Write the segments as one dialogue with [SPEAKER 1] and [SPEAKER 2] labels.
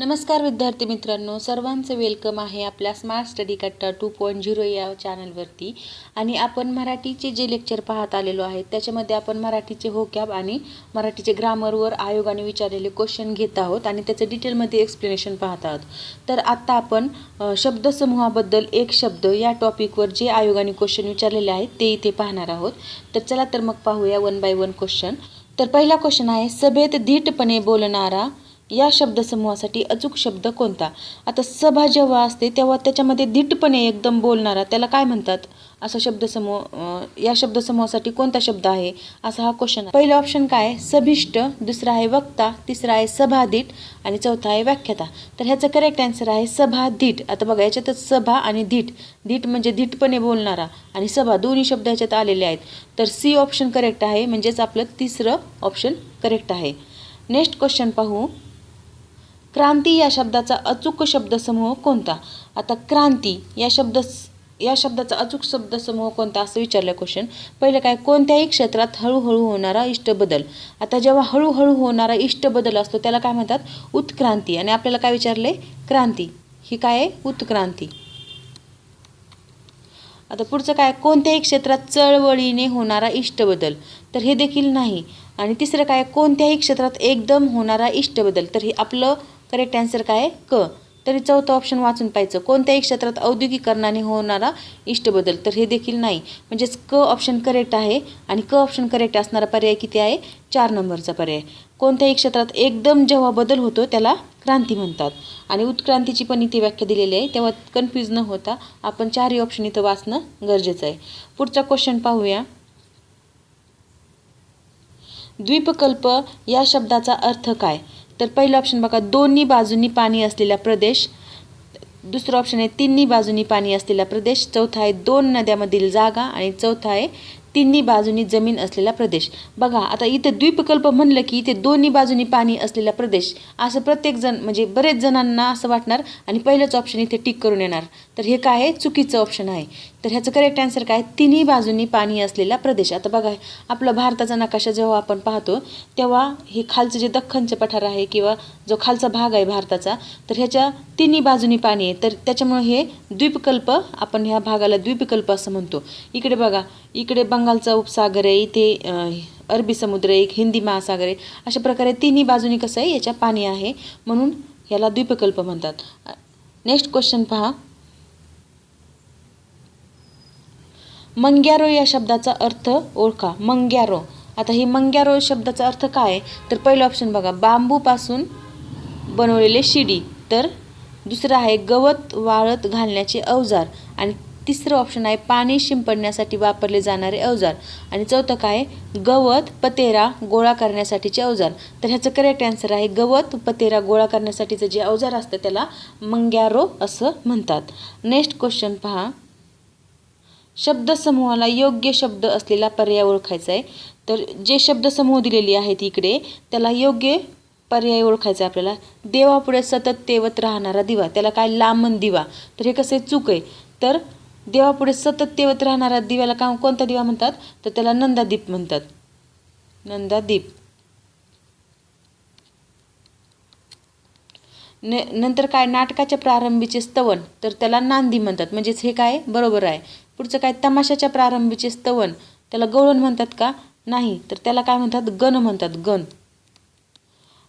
[SPEAKER 1] नमस्कार विद्यार्थी मित्रांनो सर्वांचं वेलकम आहे आपल्या स्मार्ट स्टडी कट्टा टू पॉईंट झिरो या चॅनलवरती आणि आपण मराठीचे जे लेक्चर पाहत आलेलो आहेत त्याच्यामध्ये आपण मराठीचे होकॅब आणि मराठीचे ग्रामरवर आयोगाने विचारलेले क्वेश्चन घेत आहोत आणि त्याचं डिटेलमध्ये एक्सप्लेनेशन पाहत आहोत. तर आत्ता आपण शब्दसमूहाबद्दल एक शब्द या टॉपिकवर जे आयोगाने क्वेश्चन विचारलेले आहेत ते इथे पाहणार आहोत. तर चला तर मग पाहूया वन बाय वन क्वेश्चन तर पहिला क्वेश्चन आहे सभेत धीटपणे बोलणारा या शब्दसमूहासाठी अचूक शब्द कोणता? आता सभा जेव्हा असते तेव्हा त्याच्यामध्ये धीटपणे एकदम बोलणारा त्याला काय म्हणतात? असा शब्दसमूह या शब्दसमूहासाठी कोणता शब्द आहे? असा हा क्वेश्चन आहे. पहिलं ऑप्शन काय आहे? सभिष्ट दुसरा आहे वक्ता तिसरा आहे सभाधीट आणि चौथा आहे व्याख्याता. तर ह्याचं करेक्ट आन्सर आहे सभाधीट. आता बघा याच्यातच सभा आणि धीट. धीट म्हणजे धीटपणे बोलणारा आणि सभा दोन्ही शब्द ह्याच्यात आलेले आहेत. तर सी ऑप्शन करेक्ट आहे म्हणजेच आपलं तिसरं ऑप्शन करेक्ट आहे. नेक्स्ट क्वेश्चन पाहू. क्रांती या शब्दाचा अचूक शब्दसमूह कोणता? आता क्रांती या शब्द या शब्दाचा अचूक शब्दसमूह कोणता असं विचारलं क्वेश्चन पहिलं काय? कोणत्याही क्षेत्रात हळूहळू होणारा इष्टबदल. आता जेव्हा हळूहळू होणारा इष्टबदल असतो त्याला काय म्हणतात? उत्क्रांती. आणि आपल्याला काय विचारले क्रांती. ही काय आहे? उत्क्रांती. आता पुढचं काय? कोणत्याही क्षेत्रात चळवळीने होणारा इष्टबदल. तर हे देखील नाही. आणि तिसरं काय? कोणत्याही क्षेत्रात एकदम होणारा इष्टबदल. तर हे आपलं करेक्ट आन्सर काय आहे? क. तरी चौथं ऑप्शन वाचून पाहिजे कोणत्याही क्षेत्रात औद्योगिकरणाने होणारा इष्टबदल तर हे देखील नाही. म्हणजेच क ऑप्शन करेक्ट आहे आणि क ऑप्शन करेक्ट असणारा पर्याय किती आहे? चार नंबरचा पर्याय. कोणत्याही क्षेत्रात एकदम जेव्हा बदल होतो त्याला क्रांती म्हणतात. आणि उत्क्रांतीची पण इथे व्याख्या दिलेली आहे. तेव्हा कन्फ्यूज न होता आपण चारही ऑप्शन इथं वाचणं गरजेचं आहे. पुढचा क्वेश्चन पाहूया. द्वीपकल्प या शब्दाचा अर्थ काय? तर पहिलं ऑप्शन बघा दोन्ही बाजूंनी पाणी असलेला प्रदेश. दुसरं ऑप्शन आहे तिन्ही बाजूंनी पाणी असलेला प्रदेश. चौथा आहे दोन नद्यामधील जागा. आणि चौथा आहे तिन्ही बाजूनी जमीन असलेला प्रदेश. बघा आता इथे द्वीपकल्प म्हणलं की इथे दोन्ही बाजूनी पाणी असलेला प्रदेश. असं प्रत्येक जण म्हणजे बरेच जणांना असं वाटणार. आणि पहिलंच ऑप्शन इथे टिक करून येणार. तर हे काय आहे? चुकीचं ऑप्शन आहे. तर ह्याचं करेक्ट आन्सर काय? तिन्ही बाजूंनी पाणी असलेला प्रदेश. आता बघा आपला भारताचा नकाशा जेव्हा आपण पाहतो तेव्हा हे खालचं जे दख्खनचं पठार आहे किंवा जो खालचा भाग आहे भारताचा तर ह्याच्या तिन्ही बाजूनी पाणी आहे. तर त्याच्यामुळे हे द्वीपकल्प आपण ह्या भागाला द्वीपकल्प असं म्हणतो. इकडे बघा इकडे बंगालचा उपसागर आहे इथे अरबी समुद्र आहे एक हिंदी महासागर आहे. अशा प्रकारे तिन्ही बाजूनी कसं आहे याच्या पाणी आहे म्हणून याला द्वीपकल्प म्हणतात. नेक्स्ट क्वेश्चन पहा. मंग्यारो या शब्दाचा अर्थ ओळखा. मंग्यारो. आता ही मंग्यारो शब्दाचा अर्थ काय? आहे तर पहिलं ऑप्शन बघा. बांबूपासून बनवलेले शिडी. तर दुसरं आहे गवत वाळत घालण्याचे अवजार. आणि तिसरं ऑप्शन आहे पाणी शिंपडण्यासाठी वापरले जाणारे अवजार. आणि चौथं काय? गवत पतेरा गोळा करण्यासाठीचे अवजार. तर ह्याचं करेक्ट आन्सर आहे गवत पतेरा गोळा करण्यासाठीचं जे अवजार असतं त्याला मंग्यारो असं म्हणतात. नेक्स्ट क्वेश्चन पहा. शब्दसमूहाला योग्य शब्द असलेला पर्याय ओळखायचा आहे. तर जे शब्दसमूह दिलेली आहेत इकडे त्याला योग्य पर्याय ओळखायचा आहे आपल्याला. देवापुढे सतत तेवत राहणारा दिवा त्याला काय? लांबन दिवा. तर हे कसं आहे? चूक आहे. तर देवापुढे सतत तेवत राहणारा दिव्याला का कोणता दिवा म्हणतात? तर त्याला नंदादीप म्हणतात. नंदादीप. न नंतर काय? नाटकाच्या प्रारंभीचे स्तवन. तर त्याला नांदी म्हणतात. म्हणजेच हे काय? बरोबर आहे. पुढचं काय? तमाशाच्या प्रारंभीचे स्तवन. त्याला गवळण म्हणतात का? नाही. तर त्याला काय म्हणतात? गण म्हणतात. गण.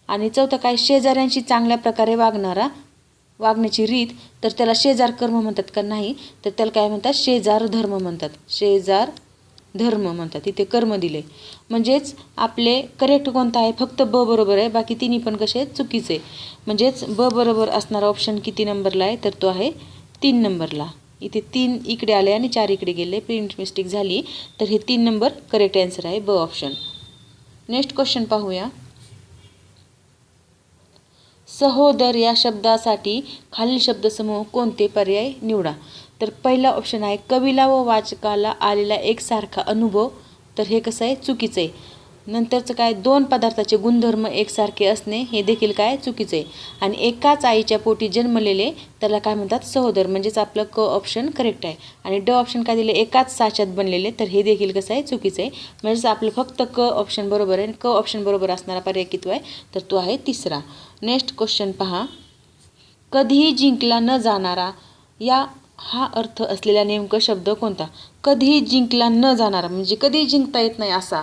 [SPEAKER 1] आणि चौथं काय? शेजाऱ्यांशी चांगल्या प्रकारे वागणारा वागण्याची रीत. तर त्याला शेजार कर्म म्हणतात का? नाही. तर त्याला काय म्हणतात? शेजार धर्म म्हणतात. शेजार धर्म म्हणतात. इथे कर्म दिले. म्हणजेच आपले करेक्ट कोणतं आहे? फक्त ब बरोबर आहे. बाकी तिन्ही पण कसे चुकीचे. म्हणजेच ब बरोबर असणारा ऑप्शन किती नंबरला आहे? तर तो आहे तीन नंबरला इथे तीन इकडे आले आणि चार इकडे गेले. प्रिंट मिस्टेक झाली. तर हे तीन नंबर करेक्ट आन्सर आहे. ब ऑप्शन नेक्स्ट क्वेश्चन पाहूया. सहोदर या शब्दासाठी खालील शब्दसमूह कोणते पर्याय निवडा. तर पहिला ऑप्शन आहे कवीला व वाचकाला आलेला एकसारखा अनुभव. तर हे कसं आहे? चुकीचं आहे. नंतरचं काय दोन पदार्थाचे गुणधर्म एकसारखे असणे हे देखील काय चुकीचं आहे. आणि एकाच आईच्या पोटी जन्मलेले त्याला काय म्हणतात? सहोदर म्हणजेच आपलं क ऑप्शन करेक्ट आहे. आणि ड ऑप्शन काय दिले? एकाच साच्यात बनलेले तर हे देखील कसं आहे? चुकीचं आहे. म्हणजेच आपलं फक्त क ऑप्शन बरोबर आहे आणि क ऑप्शन बरोबर असणारा पर्याय किती आहे तर तो आहे तिसरा. नेक्स्ट क्वेश्चन पहा. कधीही जिंकला न जाणारा या हा अर्थ असलेला नेमकं शब्द कोणता? कधीही जिंकला न जाणारा म्हणजे कधीही जिंकता येत नाही असा.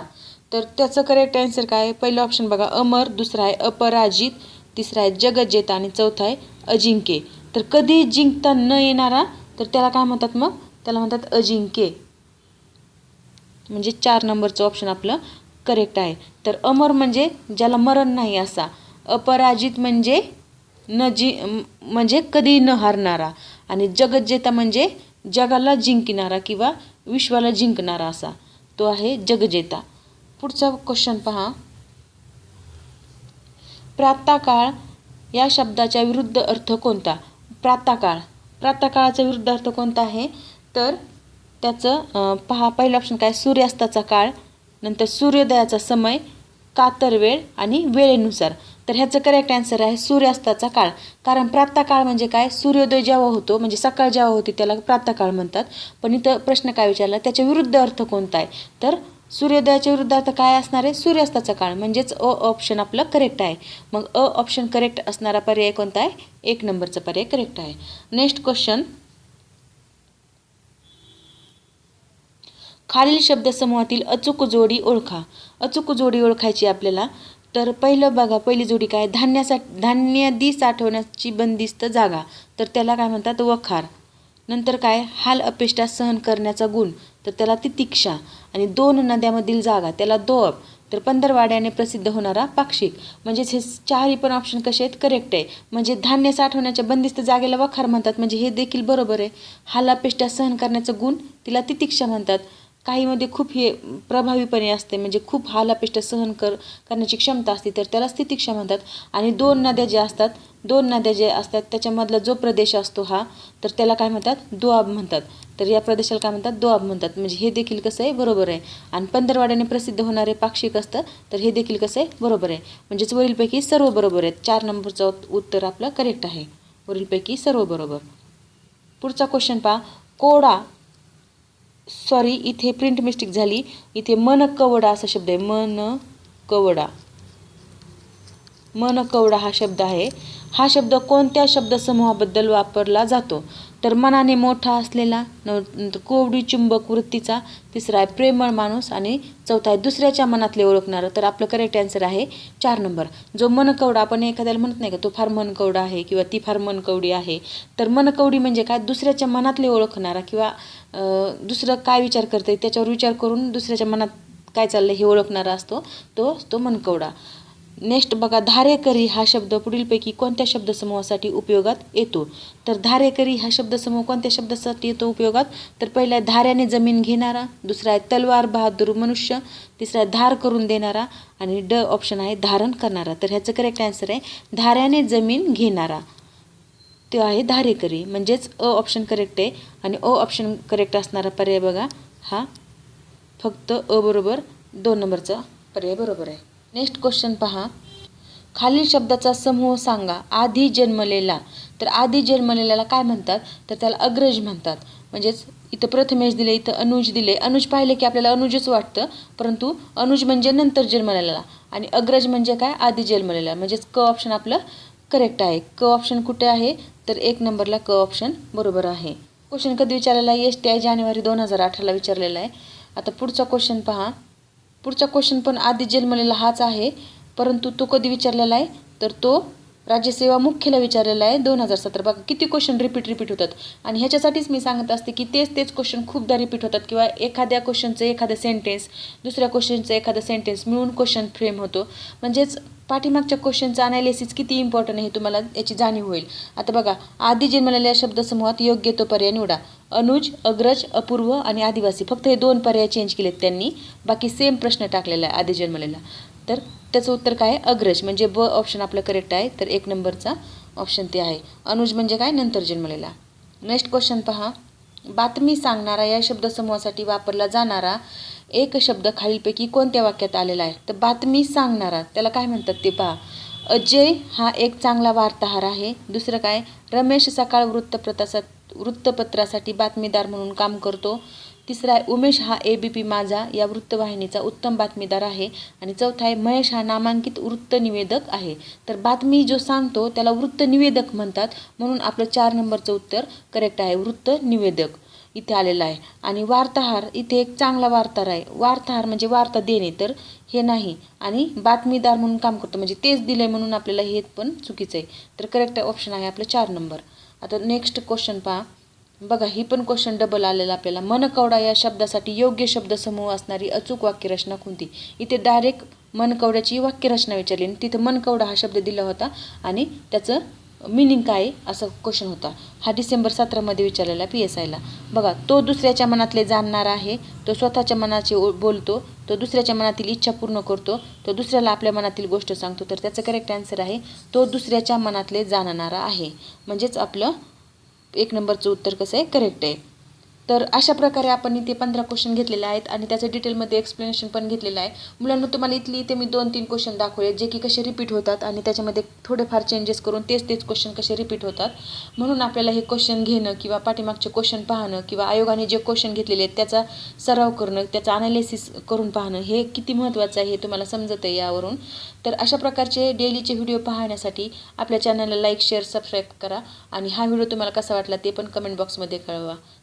[SPEAKER 1] तर त्याचं करेक्ट आन्सर काय आहे? पहिलं ऑप्शन बघा अमर दुसरा आहे अपराजित तिसरा आहे जगज्जेता आणि चौथा आहे अजिंक्य. तर कधी जिंकता न येणारा तर त्याला काय म्हणतात मग? त्याला म्हणतात अजिंक्य. म्हणजे चार नंबरचं ऑप्शन आपलं करेक्ट आहे. तर अमर म्हणजे ज्याला मरण नाही असा. अपराजित म्हणजे न जि म्हणजे कधी न हारणारा. आणि जगज्जेता म्हणजे जगाला जिंकणारा किंवा विश्वाला जिंकणारा असा. तो आहे जगजेता पुढचा क्वेश्चन पहा. प्रातःकाळ या शब्दाच्या विरुद्ध अर्थ कोणता? प्रातःकाळ. प्रातःकाळाचा विरुद्ध अर्थ कोणता आहे? तर त्याचं पहा पहिला ऑप्शन काय? सूर्यास्ताचा काळ नंतर सूर्योदयाचा समय कातर वेळ आणि वेळेनुसार. तर ह्याचं करेक्ट आन्सर आहे सूर्यास्ताचा काळ. कारण प्रातःकाळ म्हणजे काय? सूर्योदय जेव्हा होतो म्हणजे सकाळ जेव्हा होती त्याला प्रातःकाळ म्हणतात. पण इथं प्रश्न काय विचारला? त्याच्या विरुद्ध अर्थ कोणता आहे? तर सूर्योदयाच्या विरुद्धार्थ काय असणार आहे? सूर्यास्ताचा काळ. म्हणजेच अ ऑप्शन आपलं करेक्ट आहे. मग अ ऑप्शन करेक्ट असणारा पर्याय कोणता आहे? एक नंबरचा पर्याय करेक्ट आहे. नेक्स्ट क्वेश्चन खालील शब्दसमूहातील अचूक जोडी ओळखा. अचूक जोडी ओळखायची आपल्याला. तर पहिलं बघा पहिली जोडी काय? धान्यासाठी धान्यादी साठवण्याची बंदिस्त जागा. तर त्याला काय म्हणतात? वखार. नंतर काय? हाल अपेष्टा सहन करण्याचा गुण तर त्याला तितिक्षा. आणि दोन नद्यामधील जागा त्याला दोअब. तर पंधरवाड्याने प्रसिद्ध होणारा पाक्षिक. म्हणजेच हे चारही पण ऑप्शन कसे आहेत? करेक्ट आहे. म्हणजे धान्य साठवण्याच्या बंदिस्त जागेला वखार म्हणतात. म्हणजे हे देखील बरोबर आहे. हालापेष्टा सहन करण्याचं गुण तिला तितिक्षा म्हणतात. काहीमध्ये खूप हे प्रभावीपणे असते. म्हणजे खूप हालापेष्टा सहन कर करण्याची क्षमता असते तर त्याला स्थितिक्षा म्हणतात. आणि दोन नद्या ज्या असतात दोन नद्या ज्या असतात त्याच्यामधला जो प्रदेश असतो हा तर त्याला काय म्हणतात? दोआब म्हणतात. तर या प्रदेशाला काय म्हणतात? दोआब म्हणतात. म्हणजे हे देखील कसं आहे? बरोबर आहे. आणि पंधरवाड्याने प्रसिद्ध होणारे पाक्षिक असतं तर हे देखील कसं आहे? बरोबर आहे. म्हणजेच वरीलपैकी सर्व बरोबर आहेत. चार नंबरचं उत्तर आपलं करेक्ट आहे. वरीलपैकी सर्व बरोबर. पुढचा क्वेश्चन पहा. कोडा. सॉरी इथे प्रिंट मिस्टेक झाली. इथे मन कवडा असा शब्द आहे. मन कवडा मन कवडा हा शब्द आहे. हा शब्द कोणत्या शब्दसमूहाबद्दल वापरला जातो? तर मनाने मोठा असलेला कोवडी चुंबक वृत्तीचा तिसरा आहे प्रेमळ माणूस आणि चौथा आहे दुसऱ्याच्या मनातले ओळखणारं. तर आपलं करेक्ट आन्सर आहे चार नंबर. जो मनकवडा आपण एखाद्याला म्हणत नाही का तो फार मनकवडा आहे किंवा ती फार मनकवडी आहे. तर मनकवडी म्हणजे काय? दुसऱ्याच्या मनातले ओळखणारा किंवा दुसरं काय विचार करते त्याच्यावर विचार करून दुसऱ्याच्या मनात काय चाललं हे ओळखणारा असतो तो तो मनकवडा. नेक्स्ट बघा धारेकरी हा शब्द पुढीलपैकी कोणत्या शब्दसमूहासाठी उपयोगात येतो? तर धारेकरी हा शब्दसमूह कोणत्या शब्दासाठी येतो उपयोगात? तर पहिला धाऱ्याने जमीन घेणारा दुसरा आहे तलवार बहादूर मनुष्य तिसरा धार करून देणारा आणि ड ऑप्शन आहे धारण करणारा. तर ह्याचं करेक्ट आन्सर आहे धाऱ्याने जमीन घेणारा. तो आहे धारेकरी. म्हणजेच अ ऑप्शन करेक्ट आहे आणि अ ऑप्शन करेक्ट असणारा पर्याय बघा हा फक्त अ बरोबर दोन नंबरचा पर्याय बरोबर आहे. नेक्स्ट क्वेश्चन पहा. खालील शब्दाचा समूह सांगा. आधी जन्मलेला. तर आधी जन्मलेल्याला काय म्हणतात? तर त्याला अग्रज म्हणतात. म्हणजेच इथं प्रथमेश दिले इथं अनुज दिले. अनुज पाहिले की आपल्याला अनुजच वाटतं. परंतु अनुज म्हणजे नंतर जन्मलेला आणि अग्रज म्हणजे काय? आधी जन्मलेला. म्हणजेच क ऑप्शन आपलं करेक्ट आहे. क ऑप्शन कुठे आहे? तर एक नंबरला क ऑप्शन बरोबर आहे. क्वेश्चन कधी विचारलेला? आहे एस टी आय जानेवारी दोन हजार अठराला विचारलेला आहे. आता पुढचा क्वेश्चन पहा. पुढचा क्वेश्चन पण आधी जन्मलेला हाच आहे. परंतु तो कधी विचारलेला आहे? तर तो राज्यसेवा मुख्यला विचारलेला आहे दोन हजार सतरा. बघा किती क्वेश्चन रिपीट रिपीट होतात. आणि ह्याच्यासाठीच मी सांगत असते की तेच तेच क्वेश्चन खूपदा रिपीट होतात. किंवा एखाद्या क्वेश्चनचं एखादं सेंटेन्स दुसऱ्या क्वेश्चनचं एखादं सेंटेन्स मिळून क्वेश्चन फ्रेम होतो. म्हणजेच पाठीमागच्या क्वेश्चनचं अनालिसिस किती इम्पॉर्टंट आहे तुम्हाला याची जाणीव होईल. आता बघा आधी जन्मलेल्या शब्दसमूहात योग्य तो पर्याय निवडा. अनुज अग्रज अपूर्व आणि आदिवासी फक्त हे दोन पर्याय चेंज केलेत त्यांनी. बाकी सेम प्रश्न टाकलेला आहे आधी जन्मलेला तर त्याचं उत्तर काय आहे? अग्रज म्हणजे ब ऑप्शन आपलं करेक्ट आहे तर एक नंबरचा ऑप्शन ते आहे. अनुज म्हणजे काय? नंतर जन्मलेला नेक्स्ट क्वेश्चन पहा. बातमी सांगणारा या शब्दसमूहासाठी वापरला जाणारा एक शब्द खालीलपैकी कोणत्या वाक्यात आलेला आहे? तर बातमी सांगणारा त्याला काय म्हणतात ते पहा. अजय हा एक चांगला वार्ताहर आहे. दुसरं काय? रमेश सकाळ वृत्तपत्रासा वृत्तपत्रासाठी बातमीदार म्हणून काम करतो. तिसरा आहे उमेश हा ए बी पी माझा या वृत्तवाहिनीचा उत्तम बातमीदार आहे. आणि चौथा आहे महेश हा नामांकित वृत्तनिवेदक आहे. तर बातमी जो सांगतो त्याला वृत्तनिवेदक म्हणतात. म्हणून आपलं चार नंबरचं उत्तर करेक्ट आहे वृत्तनिवेदक इथे आलेला आहे. आणि वार्ताहार इथे एक चांगला वार्ताहार आहे वार्ताहार म्हणजे वार्ता देणे तर हे नाही. आणि बातमीदार म्हणून काम करतो म्हणजे तेच दिलं आहे म्हणून आपल्याला हे पण चुकीचं आहे. तर करेक्ट ऑप्शन आहे आपलं चार नंबर आता नेक्स्ट क्वेश्चन पहा. बघा ही पण क्वेश्चन डबल आलेला आपल्याला. मनकवडा या शब्दासाठी योग्य शब्दसमूह असणारी अचूक वाक्यरचना कोणती? इथे डायरेक्ट मनकवड्याची वाक्यरचना विचारली आणि तिथं मनकवडा हा शब्द दिला होता आणि त्याचं मिनिंग काय असं क्वेश्चन होता. हा डिसेंबर सतरामध्ये विचारलेला पी एस आयला बघा तो दुसऱ्याच्या मनातले जाणणार आहे तो स्वतःच्या मनाचे ओ- बोलतो तो दुसऱ्याच्या मनातील इच्छा पूर्ण करतो तो दुसऱ्याला आपल्या मनातील गोष्ट सांगतो. तर त्याचं करेक्ट आन्सर आहे तो दुसऱ्याच्या मनातले जाणणारा आहे. म्हणजेच आपलं एक नंबरचं उत्तर कसं आहे? करेक्ट आहे. तर अशा प्रकारे आपण इथे पंधरा क्वेश्चन घेतलेले आहेत आणि त्याचं डिटेलमध्ये एक्सप्लेनेशन पण घेतलेलं आहे. मुलांना तुम्हाला इथली इथे मी दोन तीन क्वेश्चन दाखवले जे की कसे रिपीट होतात आणि त्याच्यामध्ये थोडेफार चेंजेस करून तेच तेच क्वेश्चन कसे रिपीट होतात. म्हणून आपल्याला हे क्वेश्चन घेणं किंवा पाठीमागचे क्वेश्चन पाहणं किंवा आयोगाने जे क्वेश्चन घेतलेले आहेत त्याचा सराव करणं त्याचा अनालिसिस करून पाहणं हे किती महत्त्वाचं आहे हे तुम्हाला समजतं आहे यावरून. तर अशा प्रकारचे डेलीचे व्हिडिओ पाहण्यासाठी आपल्या चॅनलला लाईक शेअर सबस्क्राईब करा आणि हा व्हिडिओ तुम्हाला कसा वाटला ते पण कमेंट बॉक्समध्ये कळवा.